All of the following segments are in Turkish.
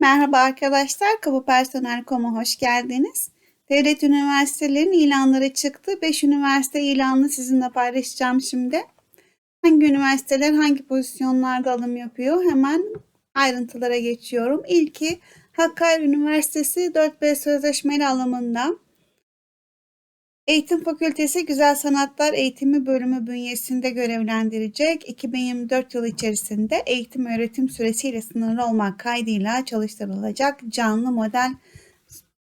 Merhaba arkadaşlar, Kamu Personel.com'a hoş geldiniz. Devlet üniversitelerinin ilanları çıktı. 5 üniversite ilanını sizinle paylaşacağım şimdi. Hangi üniversiteler hangi pozisyonlarda alım yapıyor? Hemen ayrıntılara geçiyorum. İlki Hakkari Üniversitesi 4B sözleşmeli alımında. Eğitim Fakültesi Güzel Sanatlar Eğitimi Bölümü bünyesinde görevlendirecek. 2024 yılı içerisinde eğitim öğretim süresiyle sınırlı olmak kaydıyla çalıştırılacak canlı model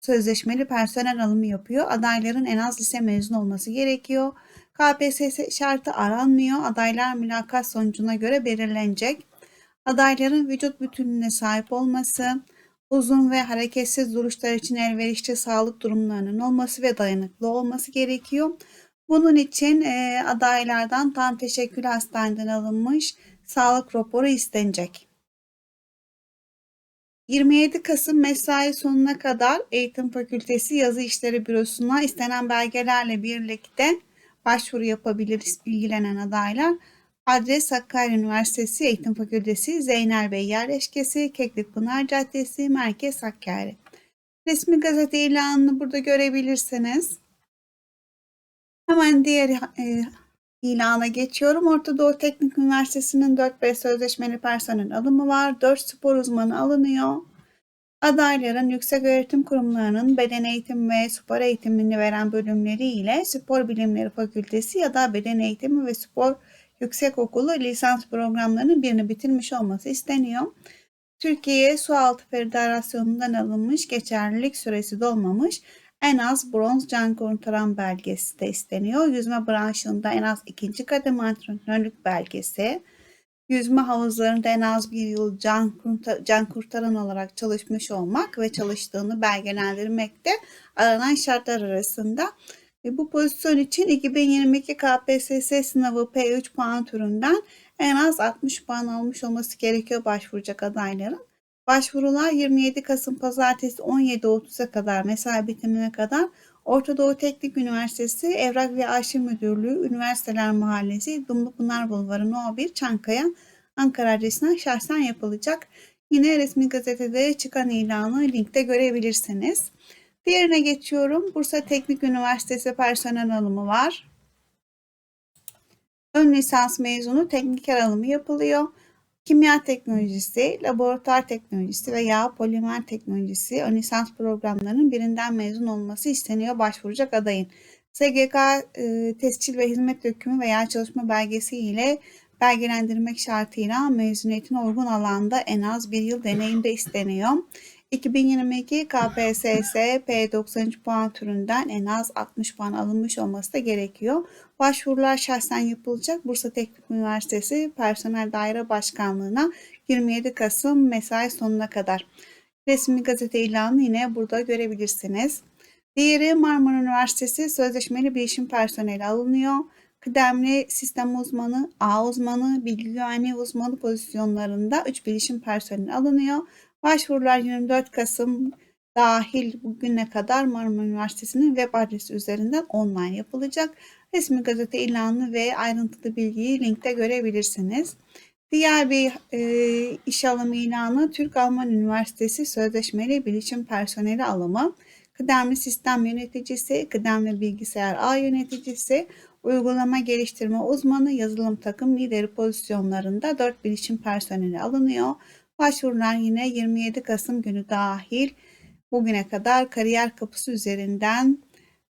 sözleşmeli personel alımı yapıyor. Adayların en az lise mezunu olması gerekiyor. KPSS şartı aranmıyor. Adaylar mülakat sonucuna göre belirlenecek. Adayların vücut bütünlüğüne sahip olması, uzun ve hareketsiz duruşlar için elverişli sağlık durumlarının olması ve dayanıklı olması gerekiyor. Bunun için e, adaylardan tam teşekkül hastaneden alınmış sağlık raporu istenecek. 27 Kasım mesai sonuna kadar Eğitim Fakültesi Yazı İşleri Bürosu'na istenen belgelerle birlikte başvuru yapabilir ilgilenen adaylar. Adres Hakkari Üniversitesi Eğitim Fakültesi Zeynel Bey Yerleşkesi Keklikpınar Caddesi Merkez Hakkari. Resmi gazete ilanını burada görebilirsiniz. Hemen diğer e, ilana geçiyorum. Orta Doğu Teknik Üniversitesi'nin 4B sözleşmeli personel alımı var. 4 spor uzmanı alınıyor. Adayların yüksek öğretim kurumlarının beden eğitimi ve spor eğitimini veren bölümleri ile Spor Bilimleri Fakültesi ya da Beden Eğitimi ve Spor Yüksekokulu lisans programlarının birini bitirmiş olması isteniyor. Türkiye Sualtı Federasyonu'ndan alınmış geçerlilik süresi dolmamış en az bronz can kurtaran belgesi de isteniyor. Yüzme branşında en az ikinci kademe antrenörlük belgesi, yüzme havuzlarında en az bir yıl can, kurtar, can kurtaran olarak çalışmış olmak ve çalıştığını belgelendirmek de aranan şartlar arasında. Ve bu pozisyon için 2022 KPSS sınavı P3 puan türünden en az 60 puan almış olması gerekiyor başvuracak adayların. Başvurular 27 Kasım Pazartesi 17.30'a kadar mesai bitimine kadar Orta Doğu Teknik Üniversitesi Evrak ve Arşiv Müdürlüğü Üniversiteler Mahallesi Dumlupınar Bulvarı No 1 Çankaya Ankara adresinden şahsen yapılacak. Yine resmi gazetede çıkan ilanı linkte görebilirsiniz. Diğerine geçiyorum. Bursa Teknik Üniversitesi personel alımı var. Ön lisans mezunu tekniker alımı yapılıyor. Kimya teknolojisi, laboratuvar teknolojisi veya polimer teknolojisi ön lisans programlarının birinden mezun olması isteniyor başvuracak adayın. SGK e, tescil ve hizmet dökümü veya çalışma belgesi ile belgelendirmek şartıyla mezuniyetine uygun alanda en az bir yıl deneyim de isteniyor. 2022 KPSS P93 puan türünden en az 60 puan alınmış olması da gerekiyor. Başvurular şahsen yapılacak. Bursa Teknik Üniversitesi Personel Daire Başkanlığı'na 27 Kasım mesai sonuna kadar. Resmi gazete ilanı yine burada görebilirsiniz. Diğeri Marmara Üniversitesi Sözleşmeli Bilişim Personeli alınıyor. Kıdemli sistem uzmanı, A uzmanı, bilgi güvenliği uzmanı pozisyonlarında 3 bilişim personeli alınıyor. Başvurular 24 Kasım dahil bugüne kadar Marmara Üniversitesi'nin web adresi üzerinden online yapılacak. Resmi gazete ilanı ve ayrıntılı bilgiyi linkte görebilirsiniz. Diğer bir e, iş alımı ilanı Türk-Alman Üniversitesi Sözleşmeli Bilişim Personeli alımı. Kıdemli sistem yöneticisi, kıdemli bilgisayar ağ yöneticisi, uygulama geliştirme uzmanı, yazılım takım lideri pozisyonlarında 4 bilişim personeli alınıyor. Başvurular yine 27 Kasım günü dahil bugüne kadar kariyer kapısı üzerinden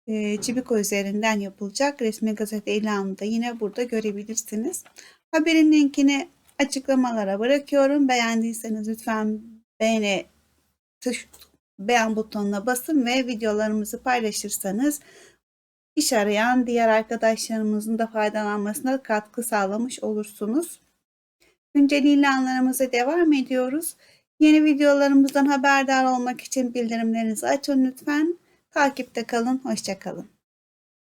e, Cibiko üzerinden yapılacak resmi gazete ilanını da yine burada görebilirsiniz. Haberin linkini açıklamalara bırakıyorum. Beğendiyseniz lütfen beğeni tuş, beğen butonuna basın ve videolarımızı paylaşırsanız iş arayan diğer arkadaşlarımızın da faydalanmasına katkı sağlamış olursunuz. Güncel ilanlarımıza devam ediyoruz. Yeni videolarımızdan haberdar olmak için bildirimlerinizi açın lütfen. Takipte kalın. Hoşçakalın.